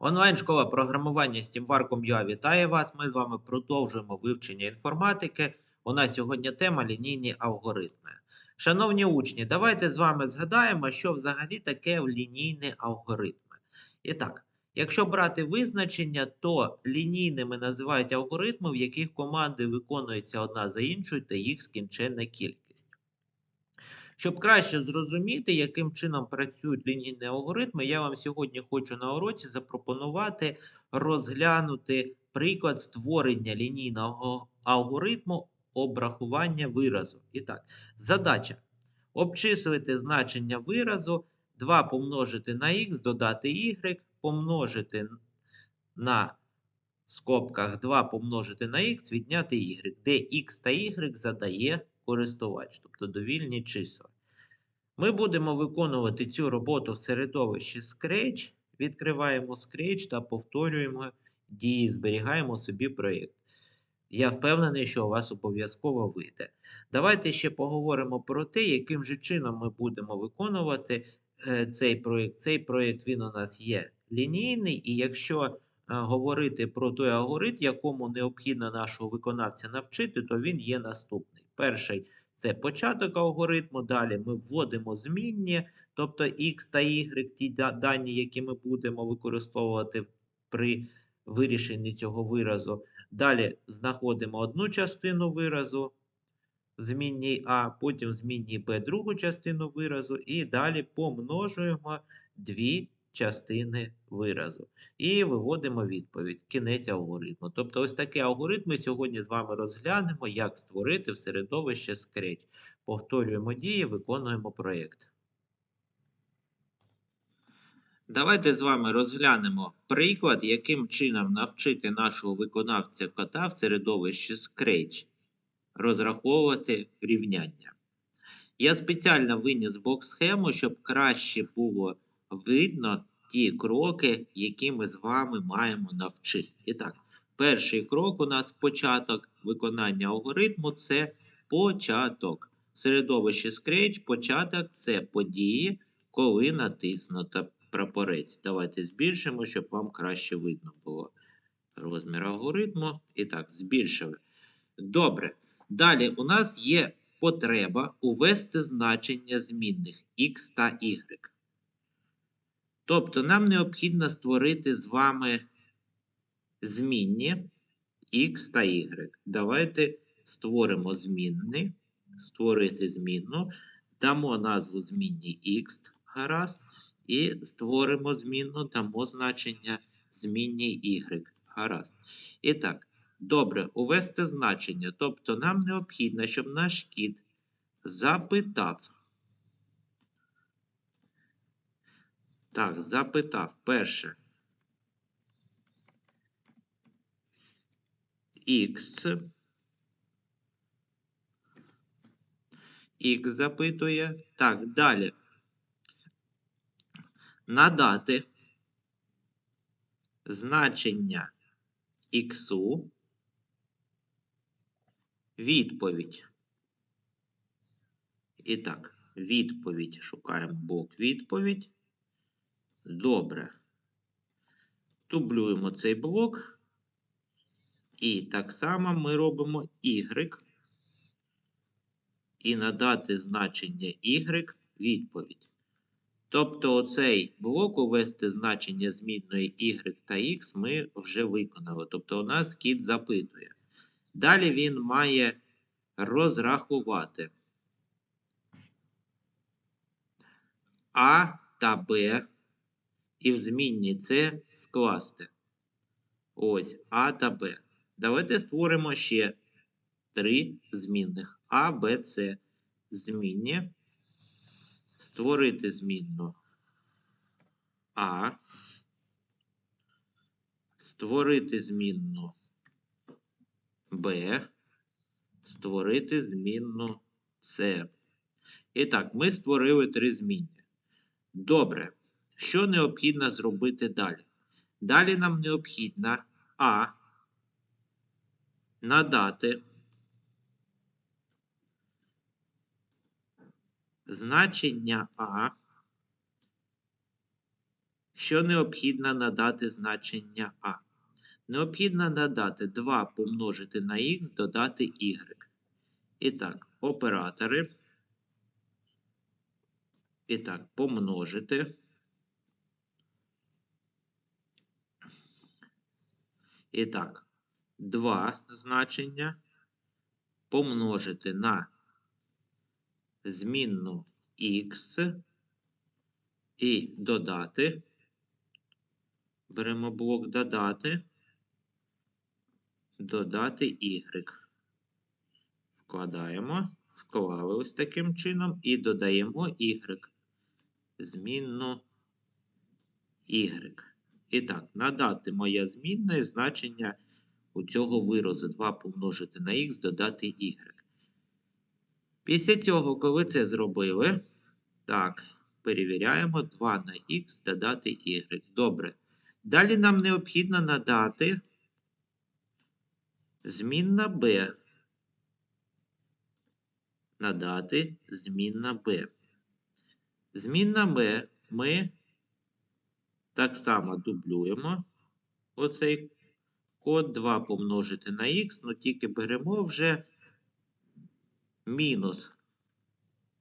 Онлайн-школа програмування SteamWar.com.ua вітає вас. Ми з вами продовжуємо вивчення інформатики. У нас сьогодні тема лінійні алгоритми. Шановні учні, давайте з вами згадаємо, що взагалі таке лінійні алгоритми. І так, якщо брати визначення, то лінійними називають алгоритми, в яких команди виконуються одна за іншою та їх скінченна кількість. Щоб краще зрозуміти, яким чином працюють лінійні алгоритми, я вам сьогодні хочу на уроці запропонувати розглянути приклад створення лінійного алгоритму обрахування виразу. І так, задача обчислити значення виразу 2 помножити на х, додати y, помножити на в скобках 2 помножити на х, відняти y, де х та y задає користувач, тобто довільні числа. Ми будемо виконувати цю роботу в середовищі Scratch. Відкриваємо Scratch та повторюємо дії, зберігаємо собі проєкт. Я впевнений, що у вас обов'язково вийде. Давайте ще поговоримо про те, яким же чином ми будемо виконувати е, цей проєкт. Цей проєкт він у нас є лінійний, і якщо е, говорити про той алгоритм, якому необхідно нашого виконавця навчити, то він є наступний. Перший це початок алгоритму. Далі ми вводимо змінні, тобто x та y, ті дані, які ми будемо використовувати при вирішенні цього виразу. Далі знаходимо одну частину виразу, змінній А, потім змінній Б другу частину виразу, і далі помножуємо дві частини виразу. І виводимо відповідь, кінець алгоритму. Тобто, ось такий алгоритм ми сьогодні з вами розглянемо, як створити в середовище Scratch. Повторюємо дії, виконуємо проєкт. Давайте з вами розглянемо приклад, яким чином навчити нашого виконавця кота в середовищі Scratch розраховувати рівняння. Я спеціально виніс блок-схему, щоб краще було видно ті кроки, які ми з вами маємо навчити. І так, перший крок у нас початок виконання алгоритму це початок. В середовищі Scratch початок це події, коли натиснуто прапорець. Давайте збільшимо, щоб вам краще видно було розмір алгоритму. І так, збільшили. Добре. Далі у нас є потреба увести значення змінних x та y. Тобто нам необхідно створити з вами змінні x та y. Давайте створимо змінні, створити змінну, дамо назву змінні x, гаразд, і створимо змінну, дамо значення змінні y, гаразд. І так, добре, увести значення. Тобто нам необхідно, щоб наш кіт запитав. Так, запитав перше. X. X запитує. Так, далі. Надати значення X. Відповідь. І так, відповідь. Шукаємо блок відповідь. Добре. Дублюємо цей блок. І так само ми робимо y. І надати значення y відповідь. Тобто оцей блок увести значення змінної y та x ми вже виконали. Тобто у нас кіт запитує. Далі він має розрахувати А та Б і в змінні С скласти. Ось А та Б. Давайте створимо ще три змінних А, Б, С. Змінні. Створити змінну А. Створити змінну Б. Створити змінну С. І так, ми створили три змінні. Добре. Що необхідно зробити далі? Далі нам необхідно А. Надати значення А що необхідно надати значення А. Необхідно надати 2 помножити на х, додати y. І так, оператори. І так, помножити. І так, 2 значення помножити на змінну х і додати. Беремо блок додати. Додати y. Вкладаємо, вклали ось таким чином і додаємо y. Змінну y. І так, надати моє змінне значення у цього виразу 2 помножити на х, додати y. Після цього, коли це зробили, так, перевіряємо 2 на х додати y. Добре. Далі нам необхідно надати змінна b. Надати змінна b. Змінна b ми так само дублюємо оцей код 2 помножити на х, ну тільки беремо вже мінус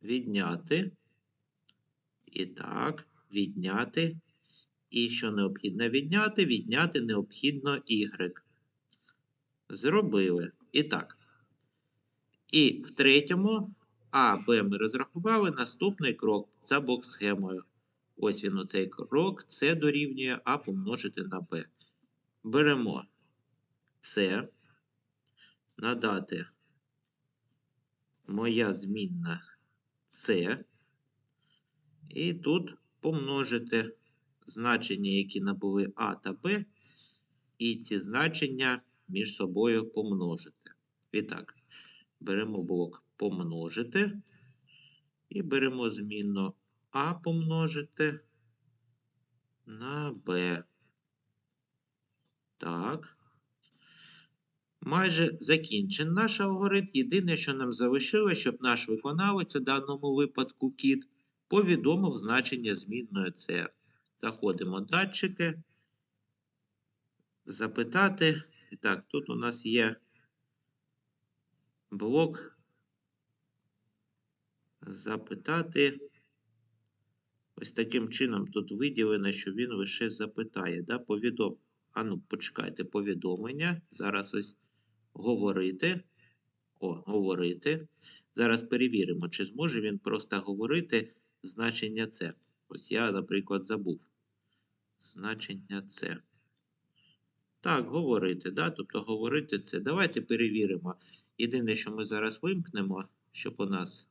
відняти. І так, відняти. І що необхідно відняти? Відняти необхідно y. Зробили. І так. І в третьому А, Б ми розрахували. Наступний крок за бок-схемою. Ось він оцей крок. Це дорівнює А помножити на Б. Беремо С, надати моя змінна С. І тут помножити значення, які набули А та Б, і ці значення між собою помножити. І так, беремо блок помножити. І беремо змінну А помножити на Б. Так. Майже закінчен наш алгоритм. Єдине, що нам залишилося, щоб наш виконавець у даному випадку кіт повідомив значення змінної С. Заходимо датчики. Запитати. І так, тут у нас є блок. Запитати. Ось таким чином тут виділено, що він лише запитає. Да? Повідом... А ну, почекайте, повідомлення. Зараз ось говорити. О, говорити. Зараз перевіримо, чи зможе він просто говорити значення С. Ось я, наприклад, забув. Значення С. Так, говорити, да? тобто говорити це. Давайте перевіримо. Єдине, що ми зараз вимкнемо, щоб у нас.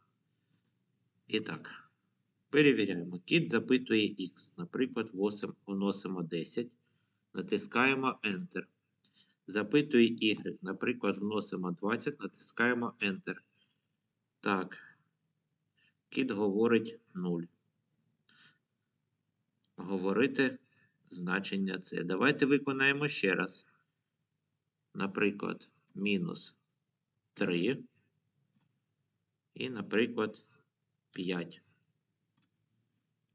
І так, перевіряємо. Кіт запитує X. Наприклад, вносимо 10. Натискаємо Enter. Запитує Y. Наприклад, вносимо 20, натискаємо Enter. Так. Кіт говорить 0. Говорити значення С. Давайте виконаємо ще раз. Наприклад, мінус 3. І, наприклад, 5.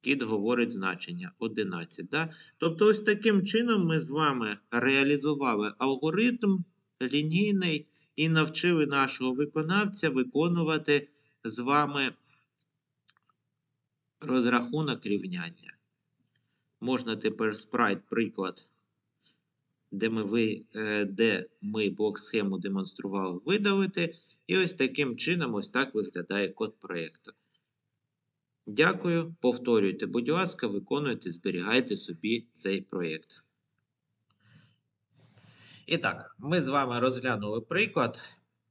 Кіт говорить значення 11. Да? Тобто, ось таким чином ми з вами реалізували алгоритм лінійний і навчили нашого виконавця виконувати з вами розрахунок рівняння. Можна тепер спрайт приклад, де ми ви, е, де ми блок-схему демонстрували, видалити. І ось таким чином ось так виглядає код проєкту. Дякую. Повторюйте, будь ласка, виконуйте, зберігайте собі цей проєкт. І так, ми з вами розглянули приклад,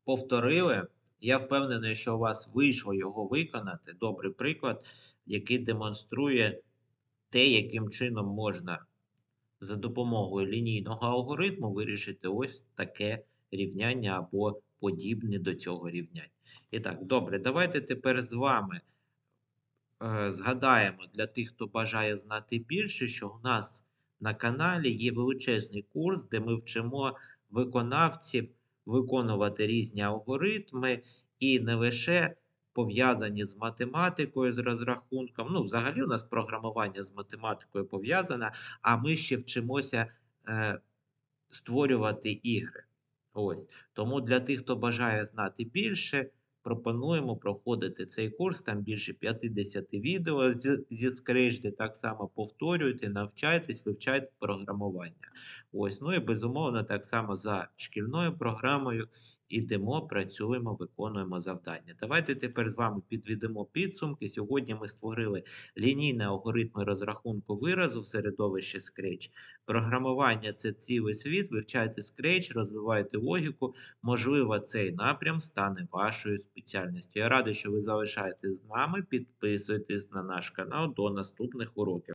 повторили. Я впевнений, що у вас вийшло його виконати. Добрий приклад, який демонструє те, яким чином можна за допомогою лінійного алгоритму вирішити ось таке рівняння або подібне до цього рівняння. І так, добре, давайте тепер з вами згадаємо для тих, хто бажає знати більше, що у нас на каналі є величезний курс, де ми вчимо виконавців виконувати різні алгоритми і не лише пов'язані з математикою, з розрахунком. Ну, взагалі, у нас програмування з математикою пов'язане, а ми ще вчимося е, створювати ігри. Ось. Тому для тих, хто бажає знати більше, пропонуємо проходити цей курс. Там більше 50 відео зі скрижди, так само повторюйте, навчайтесь, вивчайте програмування. Ось. Ну і безумовно, так само за шкільною програмою ідемо, працюємо, виконуємо завдання. Давайте тепер з вами підведемо підсумки. Сьогодні ми створили лінійні алгоритми розрахунку виразу в середовищі Scratch. Програмування це цілий світ. Вивчайте Scratch, розвивайте логіку. Можливо, цей напрям стане вашою спеціальністю. Я радий, що ви залишаєтесь з нами. Підписуйтесь на наш канал. До наступних уроків.